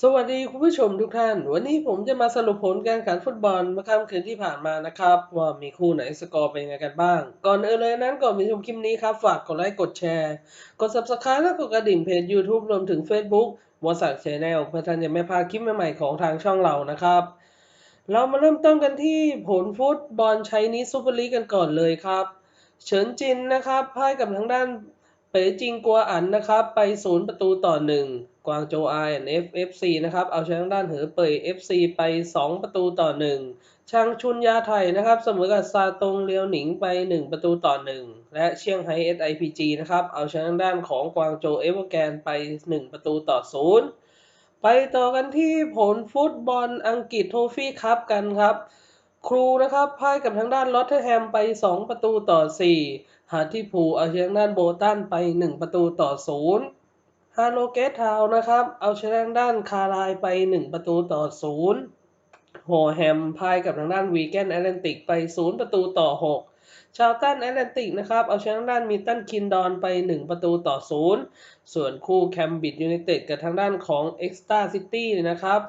สวัสดีคุณผู้ชมทุกท่าน วันนี้ผมจะมาสรุปผลการแข่งขันฟุตบอลเมื่อค่ำคืนที่ผ่านมานะครับ ว่ามีคู่ไหนสกอร์เป็นยังไงกันบ้าง ก่อนอื่นเลยนั้นก่อนไปชมคลิปนี้ครับ ฝากกดไลค์กดแชร์ กด subscribe และกดกระดิ่งเพจ YouTube รวมถึง Facebook วอสักชแนลเพื่อท่านจะไม่พลาดคลิปใหม่ๆของทางช่องเรานะครับ เรามาเริ่มต้นกันที่ผลฟุตบอลไชนีซูเปอร์ลีกกันก่อนเลยครับ เฉินจินนะครับพ่ายกับทางด้าน เป๋จิงกัวอันนะครับ ไปศูนย์ประตูต่อหนึ่งกวางโจไอเอฟเอฟซีนะครับ เอาชนะด้านเหอเป่ยเอฟซีไปสองประตูต่อหนึ่งชางชุนยาไทยนะครับ เสมอกับซาตงเลียวหนิงไปหนึ่งประตูต่อหนึ่งและเชียงไฮ้เอสไอพีจีนะครับ เอาชนะด้านของกวางโจเอเวอร์แกนไปหนึ่งประตูต่อศูนย์ไปต่อกันที่ผลฟุตบอลอังกฤษโทฟี่คัพกันครับ ครูนะครับพ่ายกับทางด้านลอตเทอร์แฮมไป 2 ประตูต่อ 4 หาที่ผูเอาชนะด้านโบตันไป 1 ประตูต่อ 0 ฮาโลเกตทาวนะครับ เอาชนะทางด้านคาร์ไลน์ไป 1 ประตูต่อ 0 โฮแฮมพ่ายกับทางด้านวีแกนแอตแลนติกไป 0 ประตูต่อ 6ชาวตันแอตแลนติกนะครับ เอาชนะทางด้านมิตันคินดอนไป 1 ประตูต่อ 0 ส่วนคู่แคมบิดยูไนเต็ดกับทางด้านของเอ็กซ์ตาซิตี้นะครับ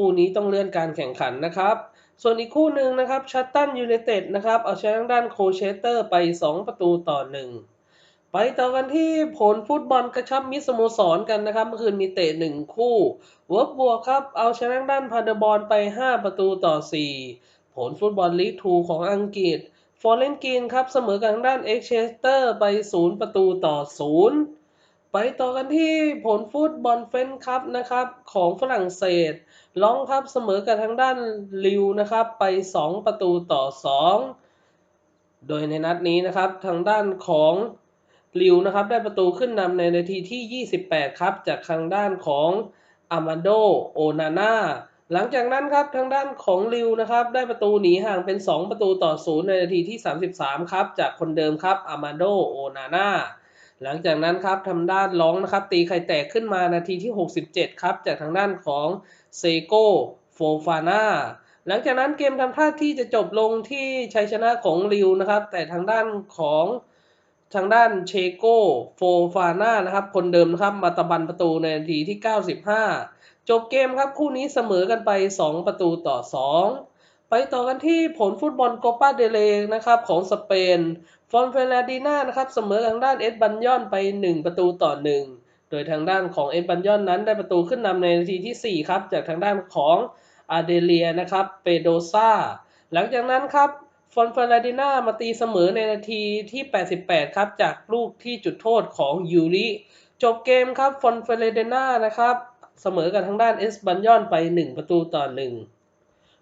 คู่นี้ต้องเลื่อนการแข่งขันนะครับ ส่วนอีกคู่หนึ่งนะครับชัตตันยูไนเต็ดนะครับเอาชนะด้านโคเชเตอร์ไป 2 ประตูต่อ 1 ไปต่อกันที่ผลฟุตบอลกระชับมิตรสโมสรกันนะครับ เมื่อคืนมีเตะ 1 คู่เวิร์กบัวครับเอาชนะด้านพาเดบอลไป 5 ประตูต่อ 4 ผลฟุตบอลลีกทูของอังกฤษฟอร์เรนกินครับเสมอกับทางด้านเอ็กเชสเตอร์ไป 0 ประตูต่อ 0 ไปต่อกันที่ผลฟุตบอลเฟนคัพนะครับของฝรั่งเศสลองครับเสมอกับทางด้านลิวนะครับไป 2 ประตูต่อ 2 โดยในนัดนี้นะครับทางด้านของลิวนะครับได้ประตูขึ้นนำในนาทีที่ 28 ครับ จากทางด้านของอามาโดโอนาน่าหลังจากนั้นครับทางด้านของลิวนะครับได้ประตูหนีห่างเป็น 2 ประตูต่อ 0 ในนาทีที่ 33 ครับ จากคนเดิมครับอามาโดโอนาน่า หลังจากนั้นครับทางด้านร้องนะครับ ตีไข่แตกขึ้นมานาทีที่ 67 ครับ จากทางด้านของเซโกโฟฟาน่าหลังจากนั้นเกมทำท่าที่จะจบลงที่ชัยชนะของริวนะครับ แต่ทางด้านของทางด้านเชโกโฟฟาน่านะครับ คนเดิมนะครับมาตะบันประตูในนาทีที่ 95 จบเกมครับคู่นี้เสมอกันไป 2 ประตูต่อ 2 ไปต่อกันที่ผลฟุตบอลโกปาเดเลนะครับของสเปน ฟอนเฟลาดีนานะครับเสมอทางด้านเอ็ดบันยอนไป 1 ประตูต่อ 1 โดยทางด้านของเอ็ดบันยอนนั้นได้ประตูขึ้นนำในนาทีที่ 4 ครับ จากทางด้านของอาเดเลียนะครับเปโดซาหลังจากนั้นครับฟอนเฟลาดีนามาตีเสมอในนาทีที่ 88 ครับ จากลูกที่จุดโทษของยูริจบเกมครับฟอนเฟลาดีนานะครับเสมอกับทางด้านเอสบันยอนไป 1 ประตูต่อ 1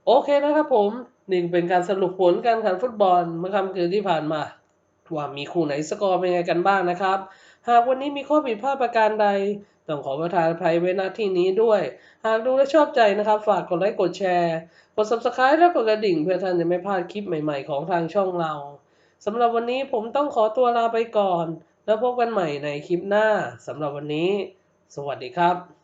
โอเคนะครับผมนี่เป็นการสรุปผลการแข่งฟุตบอลเมื่อค่ำคืนที่ผ่านมา ว่ามีคู่ไหนสกอร์เป็นไงกันบ้างนะครับ หากวันนี้มีข้อผิดพลาดประการใด ต้องขอประทานอภัยไว้ณที่นี้ด้วย หากดูและชอบใจนะครับ ฝากกดไลค์กดแชร์ กด subscribe และกดกระดิ่ง เพื่อท่านจะไม่พลาดคลิปใหม่ๆของทางช่องเราสำหรับวันนี้ผมต้องขอตัวลาไปก่อน แล้วพบกันใหม่ในคลิปหน้าสำหรับวันนี้ สวัสดีครับ